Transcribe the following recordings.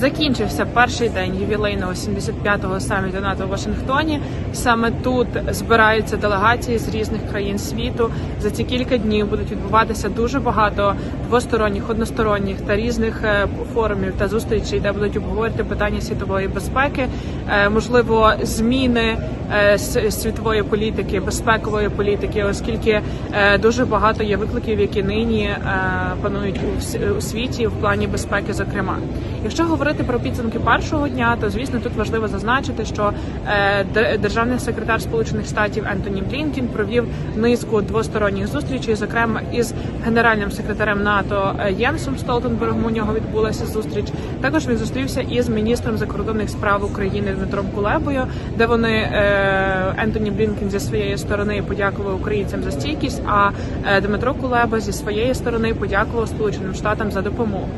Закінчився перший день ювілейного 75-го саміту НАТО в Вашингтоні. Саме тут збираються делегації з різних країн світу. За ці кілька днів будуть відбуватися дуже багато двосторонніх, односторонніх та різних е, форумів та зустрічей, де будуть обговорити питання світової безпеки, е, можливо, зміни е, світової політики, безпекової політики, оскільки дуже багато є викликів, які нині панують у світі в плані безпеки, зокрема. Якщо говорити про підсумки першого дня, то звісно тут важливо зазначити, що е, державний секретар Сполучених Штатів Ентоні Блінкін провів низку двосторонніх зустрічей, зокрема із генеральним секретарем НАТО е, Єнсом Столтенбергом. У нього відбулася зустріч. Також він зустрівся із міністром закордонних справ України Дмитром Кулебою, де вони е, Ентоні Блінкін зі своєї сторони подякував українцям за стійкість. А Дмитро Кулеба зі своєї сторони подякував Сполученим Штатам за допомогу.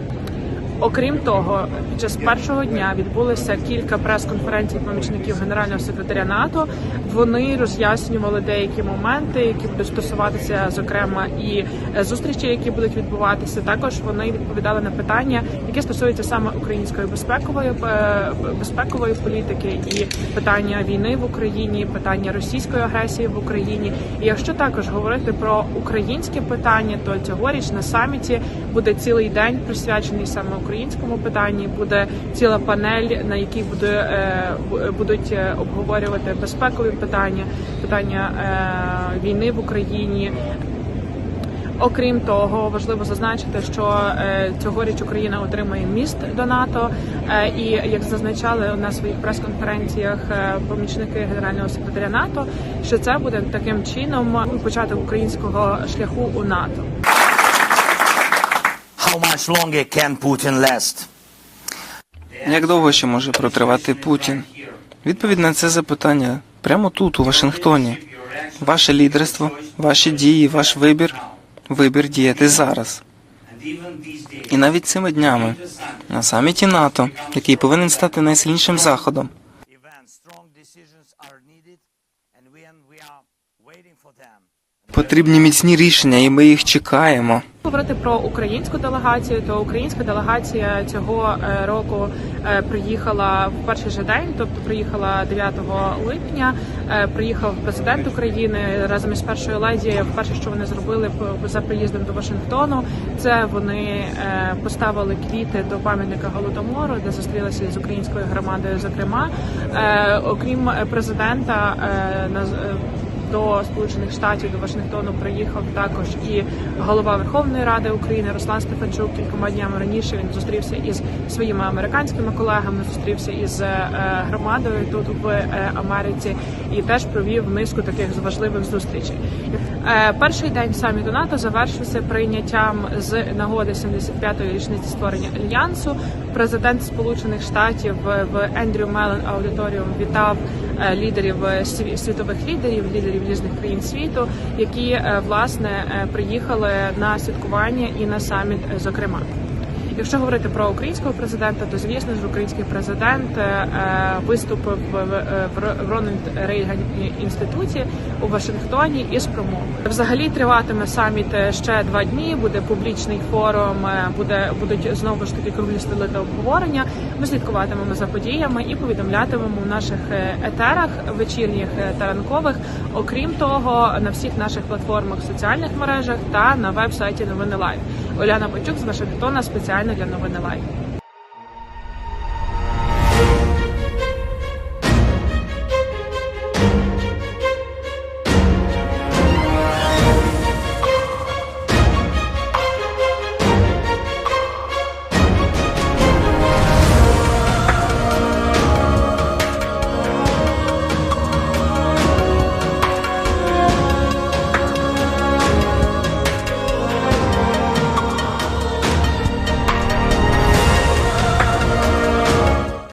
Окрім того, під час першого дня відбулося кілька прес-конференцій помічників генерального секретаря НАТО. Вони роз'яснювали деякі моменти, які будуть стосуватися, зокрема, і е, зустрічі, які будуть відбуватися. Також вони відповідали на питання, які стосуються саме української безпекової е, безпекової політики і питання війни в Україні, питання російської агресії в Україні. І якщо також говорити про українське питання, то цьогоріч на саміті буде цілий день присвячений саме українському питанні. Буде ціла панель, на якій буде е, будуть е, обговорювати безпекові питання, питання е, війни в Україні. Окрім того, важливо зазначити, що цьогоріч Україна отримає міст до НАТО. І як зазначали на своїх прес-конференціях помічники генерального секретаря НАТО, що це буде таким чином початок українського шляху у НАТО. Як довго ще може протривати Путін? Відповідь на це запитання прямо тут, у Вашингтоні. Ваше лідерство, ваші дії, ваш вибір вибір діяти зараз. І навіть цими днями на саміті НАТО, який повинен стати найсильнішим заходом, for them, потрібні міцні рішення, і ми їх чекаємо. Говорити про українську делегацію, то українська делегація цього е, року е, приїхала в перший же день, тобто приїхала 9 липня. Е, Приїхав президент України разом із першою леді. Перше, що вони зробили за приїздом до Вашингтону, це вони поставили квіти до пам'ятника голодомору, де зустрілися з українською громадою. Зокрема, окрім президента, до Сполучених Штатів до Вашингтону приїхав також і голова Верховної Ради України Руслан Стефанчук. Кількома днями раніше він зустрівся із своїми американськими колегами, зустрівся із е, громадою тут в е, Америці і теж провів низку таких важливих зустрічей. Е, Перший день саміту НАТО завершився прийняттям з нагоди 75-ї річниці створення альянсу. Президент Сполучених Штатів в в Ендрю Мелен аудиторіум вітав е, лідерів е, світових лідерів, лідерів різних країн світу, які е, власне е, приїхали на святкування і на саміт, е, зокрема. Якщо говорити про українського президента, то звісно ж український президент е, виступив в, Рональд Рейган інституті у Вашингтоні із промовою. Взагалі триватиме саміт ще два дні. Буде публічний форум, е, буде будуть знову ж таки круглі столи та обговорення. Ми слідкуватимемо за подіями і повідомлятимемо в наших е, етерах вечірніх та ранкових. Окрім того, на всіх наших платформах в соціальних мережах та на веб-сайті Новини Лайв. Оляна Бойчук з Вашингтона спеціально для новини Лайв.